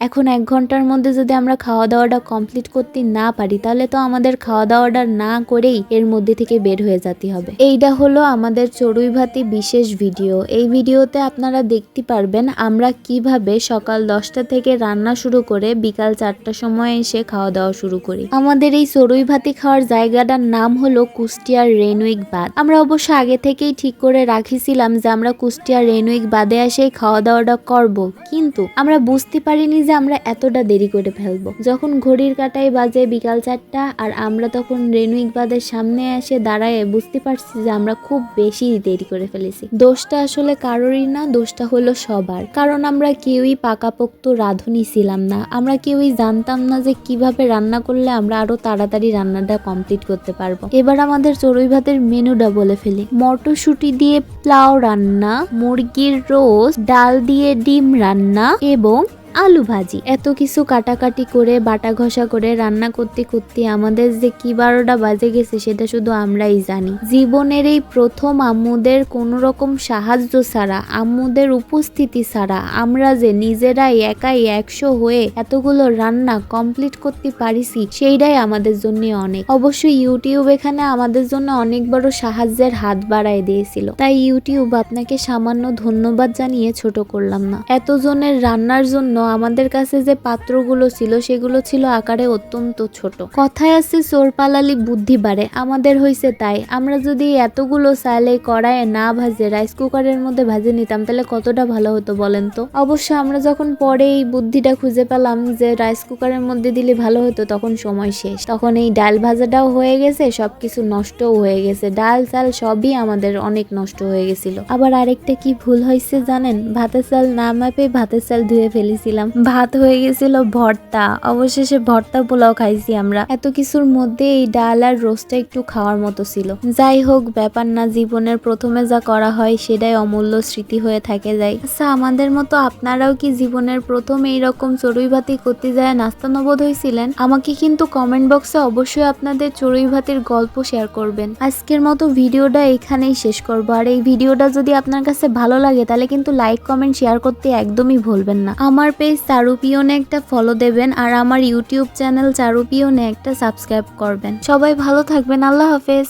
এখন এক ঘণ্টার মধ্যে যদি আমরা খাওয়া দাওয়াটা কমপ্লিট করতে না পারি, তাহলে তো আমাদের খাওয়া দাওয়াটা না করেই এর মধ্যে থেকে বের হয়ে যেতে হবে। এইটা হলো আমাদের চড়ুই ভাতি বিশেষ ভিডিও। এই ভিডিওতে আপনারা দেখতে পারবেন আমরা কীভাবে সকাল দশটা থেকে রান্না শুরু করে বিকাল চারটার সময় এসে খাওয়া দাওয়া শুরু করি। আমাদের এই চড়ুই ভাতি খাওয়ার জায়গাটার নাম হলো কুষ্টিয়ার রেনুইক বাদ আমরা অবশ্য আগে থেকেই ঠিক করে রাখিছিলাম যে আমরা কুষ্টিয়ার রেনুইক বাদে এসেই খাওয়া দাওয়াটা করব, কিন্তু আমরা বুঝতে পারিনি যে আমরা এতটা দেরি করে ফেলব। যখন ঘড়ির কাটায় বাজে বিকাল চারটা আর আমরা তখন রেনুইক বাদের সামনে এসে দাঁড়ায় বুঝতে পারছি যে আমরা খুব বেশি দেরি করে ফেলেছি। দোষটা আসলে কারোরই না, দোষটা হলো সবার। কারণ আমরা কেউই পাকাপোক্ত রাঁধুনি ছিলাম না। আমরা কেউই জানতাম না যে কীভাবে রান্না করলে আমরা আরও তাড়াতাড়ি রান্নাটা কমপ্লিট করতে পারব। এবার আমাদের চড়ুই ভাতের মেনুটা বলে ফেলি। মটরশুঁটি দিয়ে প্লাউ রান্না, মুরগির রোস্ট, ডাল দিয়ে ডিম রান্না এবং আলু ভাজি। এত কিছু কাটাকাটি করে, বাটা ঘষা করে, রান্না করতে করতে আমাদের যে কি বারোটা বাজে গেছে সেটা শুধু আমরাই জানি। জীবনের এই প্রথম আম্মুদের কোনো রকম সাহায্য ছাড়া আম্মুদের উপস্থিতি ছাড়া, আমরা যে নিজেরাই একাই একশো হয়ে এতগুলো রান্না কমপ্লিট করতে পারিছি, সেইটাই আমাদের জন্য অনেক। অবশ্যই ইউটিউব এখানে আমাদের জন্য অনেক বড় সাহায্যের হাত বাড়ায় দিয়েছিল। তাই ইউটিউব আপনাকে সামান্য ধন্যবাদ জানিয়ে ছোট করলাম না। এতজনের রান্নার জন্য আমাদের কাছে যে পাত্রগুলো ছিল, সেগুলো ছিল আকারে অত্যন্ত ছোট। কথায় আছে চোর পালালি বুদ্ধি বাড়ে। আমাদের হয়েছে তাই। আমরা যদি এতগুলো চাইলে কড়াইয়ে না ভাজে, রাইস কুকারের মধ্যে ভাজে নিতাম, তাহলে কতটা ভালো হতো বলেন তো? অবশ্য আমরা যখন পরে এই বুদ্ধিটা খুঁজে পেলাম যে রাইস কুকারের মধ্যে দিলে ভালো হতো, তখন সময় শেষ। তখন এই ডাল ভাজাটাও হয়ে গেছে, সবকিছু নষ্টও হয়ে গেছে। ডাল, চাল সবই আমাদের অনেক নষ্ট হয়ে গেছিল। আবার আরেকটা কি ভুল হয়েছে জানেন? ভাতের চাল না মাপে ভাতের চাল ধুয়ে ফেলেছিলাম ভাত হয়ে গেছিল ভর্তা। অবশেষে ভর্তা পোলাও খাইছি আমরা। এত কিছুর মধ্যে এই ডাল আর রোস্টটা একটু খাওয়ার মতো ছিল। যাই হোক, ব্যাপার না, জীবনের প্রথমে যা করা হয় সেটাই অমূল্য স্মৃতি হয়ে থাকে যায় আচ্ছা আমাদের মতো আপনারাও কি জীবনের প্রথম এইরকম চড়ুই ভাতি করতে যায় নাস্তা নবোধ হয়েছিলেন আমাকে কিন্তু কমেন্ট বক্সে অবশ্যই আপনাদের চড়ুই ভাতির গল্প শেয়ার করবেন। আজকের মতো ভিডিওটা এখানেই শেষ করব। আর এই ভিডিওটা যদি আপনার কাছে ভালো লাগে, তাহলে কিন্তু লাইক কমেন্ট শেয়ার করতে একদমই ভুলবেন না। আমার পেজ চারুপিয়নে একটা ফলো দেবেন আর আমার ইউটিউব চ্যানেল চারুপিয়নে একটা সাবস্ক্রাইব করবেন। সবাই ভালো থাকবেন, আল্লাহ হাফেজ।